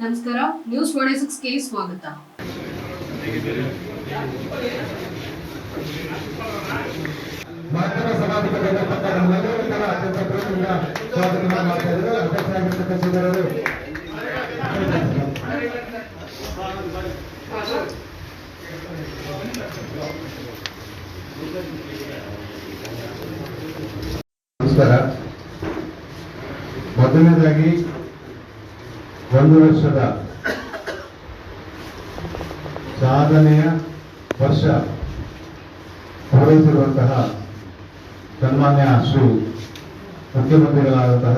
ನಮಸ್ಕಾರ news forty ಸಿಕ್ಸ್ಗೆ ಸ್ವಾಗತ ಮಾಧ್ಯಮ ಸಮಾಜಕ್ಕೆ ಬಂದಂತ ನಮ್ಮೆಲ್ಲರೂ ಕೂಡ ಅತ್ಯಂತ ಪ್ರೀತಿಯಿಂದ ಸ್ವಾಗತವನ್ನು ಮಾಡ್ತಾ ಇದ್ದಾರೆ ಅಧ್ಯಕ್ಷರಾಗಿರ್ತಕ್ಕಂಥ ಶ್ರೀಧರರು ನಮಸ್ಕಾರ ಮೊದಲನೇದಾಗಿ ಒಂದು ವರ್ಷದ ಸಾಧನೆಯ ವರ್ಷ ಪೂರೈಸಿರುವಂತಹ ಸನ್ಮಾನ್ಯ ಶ್ರೀ ಮುಖ್ಯಮಂತ್ರಿಗಳಾದಂತಹ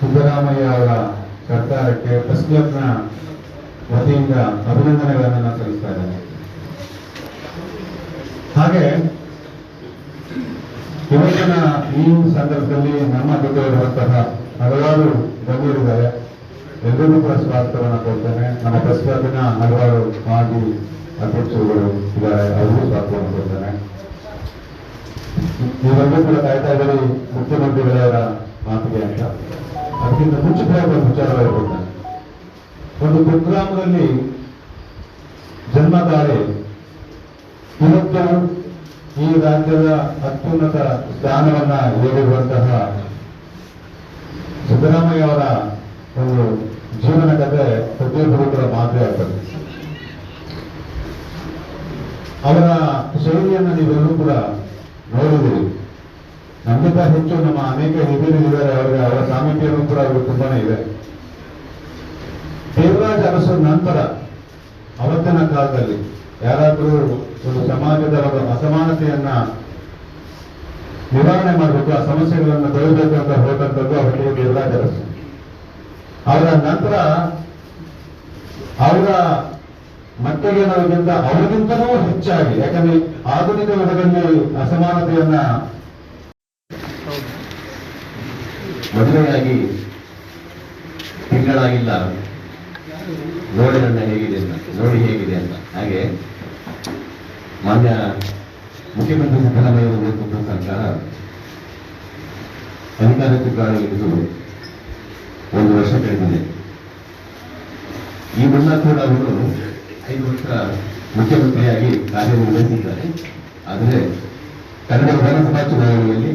ಸಿದ್ದರಾಮಯ್ಯ ಅವರ ಸರ್ಕಾರಕ್ಕೆ ಪ್ರೆಸ್ ಕ್ಲಬ್ನ ವತಿಯಿಂದ ಅಭಿನಂದನೆಗಳನ್ನು ನಾನು ಸಲ್ಲಿಸ್ತಾ ಇದ್ದೇನೆ. ಹಾಗೆ ಇವತ್ತಿನ ಈ ಸಂದರ್ಭದಲ್ಲಿ ನಮ್ಮ ಜೊತೆ ಇರುವಂತಹ ಹಲವಾರು ಗಣ್ಯರಿದ್ದಾರೆ. ಎಲ್ಲರಿಗೂ ಕೂಡ ಸ್ವಾಗತವನ್ನು ಕೊಡ್ತೇನೆ. ನಮ್ಮ ಪ್ರಸ್ತಾಪಿನ ಹಲವಾರು ಮಾಜಿ ಅಧ್ಯಕ್ಷರುಗಳು ಇದ್ದಾರೆ. ಅವರಿಗೂ ಸ್ವಾಗತವನ್ನು ಕೊಡ್ತೇನೆ. ನೀವೆಲ್ಲರೂ ಕೂಡ ಕಾಯ್ತಾ ಇದ್ದೀರಿ ಮುಖ್ಯಮಂತ್ರಿಗಳವರ ಮಾತಿಗೆ ಅಂತ. ಅದಕ್ಕಿಂತ ಮುಂಚಿತವಾಗಿ ಒಂದು ವಿಚಾರವಾಗಿ ಕೊಡ್ತೇನೆ ಒಂದು ಕುಗ್ರಾಮದಲ್ಲಿ ಜನ್ಮ ತಾರೆ ಇವತ್ತು ಈ ರಾಜ್ಯದ ಅತ್ಯುನ್ನತ ಸ್ಥಾನವನ್ನ ಏರಿರುವಂತಹ ಸಿದ್ದರಾಮಯ್ಯ ಅವರ ಒಂದು ಜೀವನ ಕಥೆ ಪ್ರತಿಯೊಬ್ಬರು ಕೂಡ ಮಾದರಿ ಆಗ್ತದೆ. ಅವರ ಶೈಲಿಯನ್ನು ನೀವೆಲ್ಲರೂ ಕೂಡ ನೋಡಿದಿರಿ ನಮ್ಮಿಂದ ಹೆಚ್ಚು ನಮ್ಮ ಅನೇಕ ಹಿರಿಯರಿದ್ದಾರೆ ಅವರಿಗೆ ಅವರ ಸಾಮೀಪ್ಯನೂ ಕೂಡ ಅವರು ತುಂಬಾನೇ ಇದೆ. ದೇವರಾಜ ಅರಸರ ನಂತರ ಅವತ್ತಿನ ಕಾಲದಲ್ಲಿ ಯಾರಾದರೂ ಒಂದು ಸಮಾಜದ ಒಂದು ಅಸಮಾನತೆಯನ್ನ ನಿವಾರಣೆ ಮಾಡಬೇಕು, ಆ ಸಮಸ್ಯೆಗಳನ್ನು ಬೆಳೆಯಬೇಕು ಅಂತ ಹೋದಂಥದ್ದು ಅವರಿಗೆ ದೇವರಾಜ ಅರಸು. ಅವರ ನಂತರ ಅವರ ಮಟ್ಟಿಗೆ ಅನ್ನೋದಕ್ಕಿಂತ ಅವರಿಗಿಂತಲೂ ಹೆಚ್ಚಾಗಿ, ಯಾಕಂದ್ರೆ ಆಧುನಿಕ ಯುಗದಲ್ಲಿ ಅಸಮಾನತೆಯನ್ನ ಮದುವೆಯಾಗಿ ತಿಂಗಳಾಗಿಲ್ಲ. ನೋಡಿ ನನ್ನ ಹೇಗಿದೆ ಅಂತ, ನೋಡಿ ಹೇಗಿದೆ ಅಂತ. ಹಾಗೆ ಮಾನ್ಯ ಮುಖ್ಯಮಂತ್ರಿ ಸಿದ್ದರಾಮಯ್ಯ ಸರ್ಕಾರ ಅಧಿಕಾರಕ್ಕೆ ಕಾರಣವಿದ್ದು ಒಂದು ವರ್ಷ ಕಳೆದಿದೆ. ಈ ಮುನ್ನ ಕೂಡ ಅವರು ಐದು ವರ್ಷ ಮುಖ್ಯಮಂತ್ರಿಯಾಗಿ ಕಾರ್ಯನಿರ್ವಹಿಸಿದ್ದಾರೆ. ಆದರೆ ಕನ್ನಡ ವಿಧಾನಸಭಾ ಚುನಾವಣೆಯಲ್ಲಿ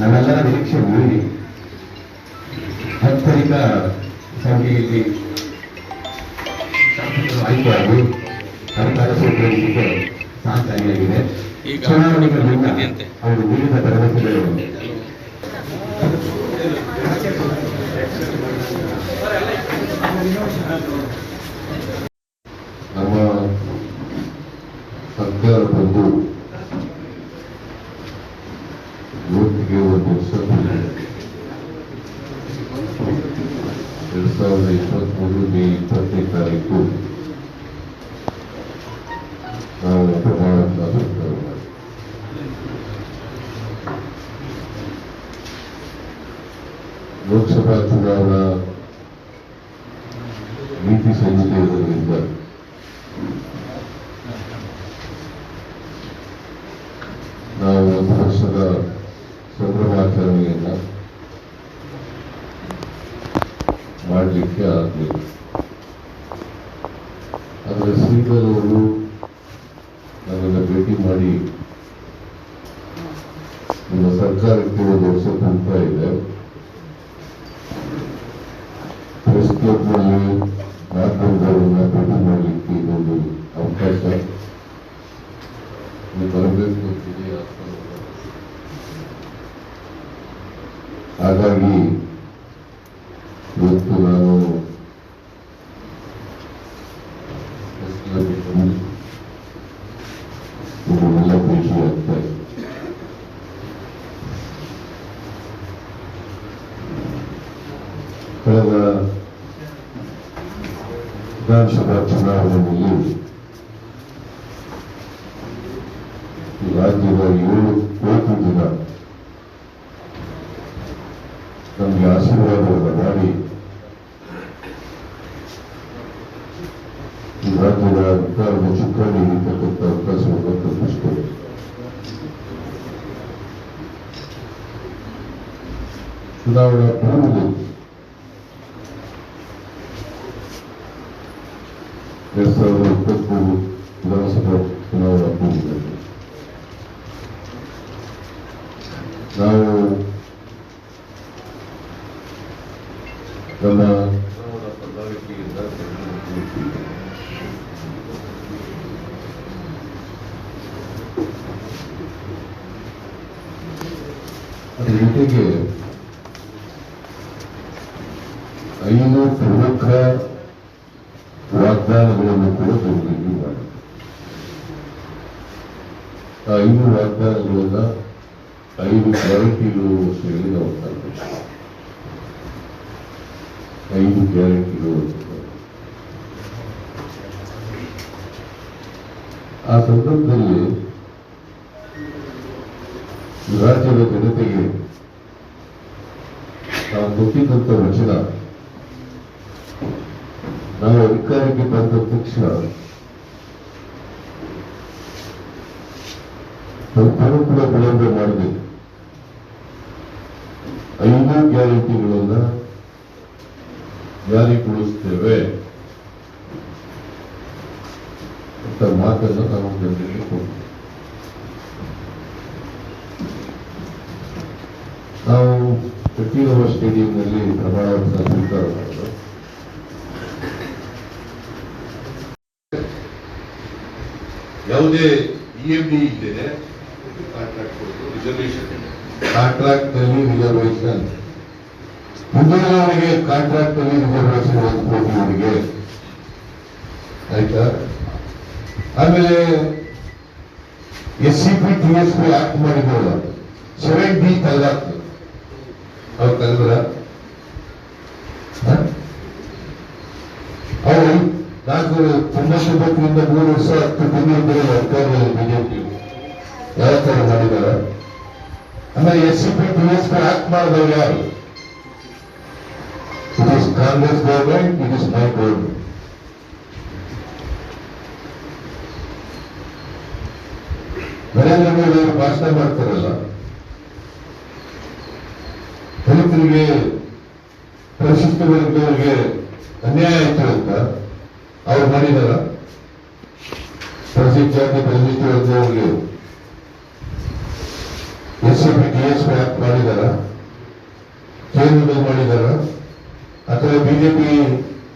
ನಮ್ಮೆಲ್ಲರ ನಿರೀಕ್ಷೆ ಮೀರಿ ಅತ್ಯಧಿಕ ಸಂಖ್ಯೆಯಲ್ಲಿ ಶಾಸಕರು ಆಯ್ಕೆಯಾಗಿ ಸರ್ಕಾರ ಸ್ವೀಕರಿಸಿದ್ದು ಸಹಕಾರಿಯಾಗಿದೆ. ಚುನಾವಣೆಗಳ ಮುನ್ನ. ಅವರು ವಿವಿಧ ಭರವಸೆಗಳು ನಮ್ಮ ಸರ್ಕಾರ ಬಂದು ಲೋಕಸಭಾ ನೀತಿ ಸಂಹಿತೆ ಇರೋದ್ರಿಂದ ನಾವು ಒಂದು ವರ್ಷದ ಸಂಭ್ರಮಾಚರಣೆಯನ್ನ ಮಾಡಲಿಕ್ಕೆ ಆಗಲಿಲ್ಲ ಆದರೆ ಶ್ರೀಧರ್ ಅವರು ನನ್ನನ್ನು ಭೇಟಿ ಮಾಡಿ ನಿಮ್ಮ ಸರ್ಕಾರಕ್ಕೆ ಒಂದು ವರ್ಷ ಇದೆ. ಪ್ರೆಸ್ ಕ್ಲಬ್ನಲ್ಲಿ ಮಾಧ್ಯಮದವರನ್ನ ಭೇಟಿ ಮಾಡಲಿಕ್ಕೆ ಇದೊಂದು ಅವಕಾಶ ನೀವು ಬರಬೇಕು ಅಂತಿದೆ ಹಾಗಾಗಿ ಇವತ್ತು ನಾನು ನಿಮ್ಮನ್ನೆಲ್ಲ ಭೇಟಿ ಆಗ್ತಾ. ಕಳೆದ ವಿಧಾನಸಭಾ ಚುನಾವಣೆಯಲ್ಲಿ ರಾಜ್ಯದ ಏಳು ಕೋಟಿ ಜನ ನಮಗೆ ಆಶೀರ್ವಾದವನ್ನು ಮಾಡಿ ರಾಜ್ಯದ ಅಧಿಕಾರದ ಚುಕ್ಕಾಣಿ ಹಿಡಿತಕ್ಕಂಥ ಅವಕಾಶವನ್ನು ಕಲ್ಪಿಸಿಕೊಡಿ ಚುನಾವಣಾ ಪೂರ್ವದಲ್ಲಿ ಎರಡ್ ಸಾವಿರದ ಇಪ್ಪತ್ಮೂರು ವಿಧಾನಸಭಾ ಚುನಾವಣಾ ಪೂರ್ವದಲ್ಲಿ ನಾವು ನಮ್ಮ ಚುನಾವಣಾ ಪ್ರಣಾಳಿಕೆಯಿಂದ ತೆಗೆದುಕೊಳ್ಳುತ್ತಿದ್ದೇವೆ. ಅದರ ಜೊತೆಗೆ ಐದು ಪ್ರಮುಖ ವಾಗ್ದಾನಗಳನ್ನು ಕೂಡ ದುರ್ಬಳಕೆ ಮಾಡಿದೆ ಐದು ವಾಗ್ದಾನಗಳನ್ನ ಐದು ಗ್ಯಾರಂಟಿಗಳು ಅಂತ ಹೇಳಿ ನಾವು ಕಾಣ್ತೀವಿ. ಐದು ಗ್ಯಾರಂಟಿಗಳು ಆ ಸಂದರ್ಭದಲ್ಲಿ ರಾಜ್ಯದ ಜನತೆಗೆ ನಾವು ಕೊಟ್ಟಿದ್ದಂತ ವಚನ, ನಾವು ಅಧಿಕಾರಕ್ಕೆ ಬಂದ ತಕ್ಷಣ ಸ್ವಲ್ಪನೂ ಕೂಡ ವಿಳಂಬ ಮಾಡಬೇಕು. ಐದು ಗ್ಯಾರಂಟಿಗಳನ್ನ ಜಾರಿಗೊಳಿಸ್ತೇವೆ ಅಂತ ಮಾತನ್ನು ನಾವು ಜನರಿಗೆ ಕೊಡ್ತೇವೆ. ನಾವು ಕಟೀಲವ ಸ್ಟೇಡಿಯಂನಲ್ಲಿ ಪ್ರಮಾಣ ವಚನ ಸ್ವೀಕಾರ ಮಾಡಿದ್ರು ಯಾವುದೇ ಇಎಂಡಿ ಇದ್ದೇನೆ ಕಾಂಟ್ರಾಕ್ಟ್ ಕಾಂಟ್ರಾಕ್ಟ್ನಲ್ಲಿ ರಿಸರ್ವೇಷನ್ ಉದ್ಯೋಗಗಳಿಗೆ ಕಾಂಟ್ರಾಕ್ಟ್ನಲ್ಲಿ ರಿಸರ್ವೇಷನ್ ಒಂದು ಕೋಟಿಯವರಿಗೆ ಆಯ್ತಾ? ಆಮೇಲೆ S C P T S P act ಮಾಡಿದ್ರಲ್ಲ ಸೆವೆನ್ ಡಿ ತೆಗೆದಾಕ್ತು ಅವ್ರು ತೆಗೆದ್ರ ಅವರು ನಾಲ್ಕು ತೊಂಬತ್ತೊಂಬತ್ತರಿಂದ ಮೂರು ವರ್ಷ ಹತ್ತು ತಿಂಗಳಿದ್ದರೆ ಅಧಿಕಾರಿಗಳು ಬಿಜೆಪಿ ಯಾವ ತರ ಮಾಡಿದ್ದಾರೆ? ಅಂದ್ರೆ S C P T S P act ಮಾಡಿದವ್ರು ಯಾರು it is Congress government it is my government Narendra Modi ಅವರು ಭಾಷಣ ಮಾಡ್ತಾರಲ್ಲ. ದಲಿತರಿಗೆ ಪರಿಶಿಷ್ಟ ವರ್ಗದವರಿಗೆ ಅನ್ಯಾಯ ಆಯ್ತು ಅಂತ ಅವ್ರು ಮಾಡಿದಾರ. ಪರಿಶಿಷ್ಟ ಜಾತಿ ಪರಿಶಿಷ್ಟ ವರ್ಗದವರಿಗೆ ಎಸ್ ಎಫ್ ಟಿ ಎಸ್ ಮಾಡಿದಾರ. ಕೇಂದ್ರದಲ್ಲಿ ಮಾಡಿದಾರ. ಅಥವಾ ಬಿಜೆಪಿ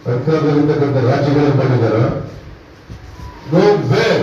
ಸರ್ಕಾರದಲ್ಲಿರ್ತಕ್ಕಂಥ ರಾಜ್ಯಗಳಲ್ಲಿ ಮಾಡಿದಾರ. No way